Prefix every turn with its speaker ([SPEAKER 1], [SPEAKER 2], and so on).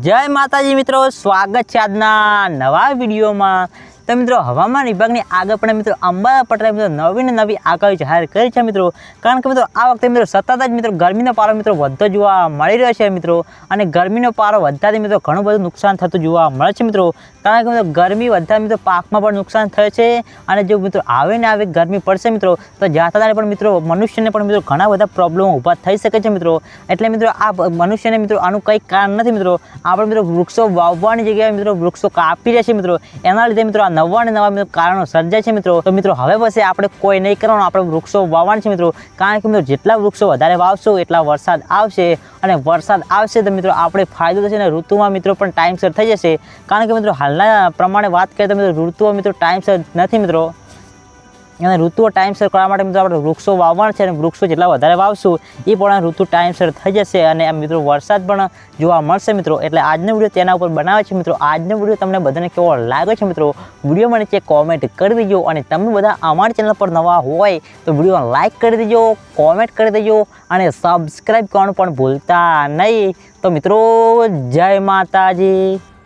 [SPEAKER 1] જય માતાજી મિત્રો સ્વાગત છે આજના નવા વિડીયોમાં. તો મિત્રો, હવામાન વિભાગની આગળ પણ મિત્રો અંબાલા પટેલે મિત્રો નવી ને નવી આગાહી જાહેર કરી છે મિત્રો. કારણ કે મિત્રો, આ વખતે મિત્રો સતત જ મિત્રો ગરમીનો પારો મિત્રો વધતો જોવા મળી રહ્યો છે મિત્રો. અને ગરમીનો પારો વધતાથી મિત્રો ઘણું બધું નુકસાન થતું જોવા મળે છે મિત્રો. કારણ કે મિત્રો, ગરમી વધતા મિત્રો પાકમાં પણ નુકસાન થાય છે. અને જો મિત્રો આવે ને આવે ગરમી પડશે મિત્રો, તો જાતા પણ મિત્રો મનુષ્યને પણ મિત્રો ઘણા બધા પ્રોબ્લેમો ઊભા થઈ શકે છે મિત્રો. એટલે મિત્રો, આ મનુષ્યને મિત્રો આનું કંઈ કારણ નથી મિત્રો. આપણે મિત્રો વૃક્ષો વાવવાની જગ્યાએ મિત્રો વૃક્ષો કાપી રહ્યા છે મિત્રો. એના લીધે મિત્રો આ નવા ને નવા કારણો સર્જાય છે મિત્રો. તો મિત્રો, હવે પછી આપણે કોઈ નહીં કરવાનું. આપણે વૃક્ષો વાવવાના છે મિત્રો. કારણ કે મિત્રો, જેટલા વૃક્ષો વધારે વાવશો, એટલા વરસાદ આવશે. અને વરસાદ આવશે તો મિત્રો, આપણે ફાયદો થશે અને ઋતુમાં મિત્રો પણ ટાઈમસર થઈ જશે. કારણ કે મિત્રો, હાલના પ્રમાણે વાત કરીએ તો મિત્રો ઋતુઓ મિત્રો ટાઈમસર નથી મિત્રો. અને ઋતુઓ ટાઈમસર કરવા માટે મિત્રો આપણે વૃક્ષો વાવવાના છે અને વૃક્ષો જેટલા વધારે વાવશું, એ પણ ઋતુ ટાઈમસર થઈ જશે. અને મિત્રો વરસાદ પણ જોવા મળશે મિત્રો. એટલે આજનો વીડિયો તેના ઉપર બનાવે છે મિત્રો. આજનો વીડિયો તમને બધાને કેવો લાગે છે મિત્રો? વિડીયોમાં નીચે કોમેન્ટ કરી દેજો અને તમે બધા અમારી ચેનલ પર નવા હોય, તો વીડિયો લાઇક કરી દેજો કોમેન્ટ કરી દેજો અને સબસ્ક્રાઈબ કરવાનું પણ ભૂલતા નહીં. તો મિત્રો, જય માતાજી.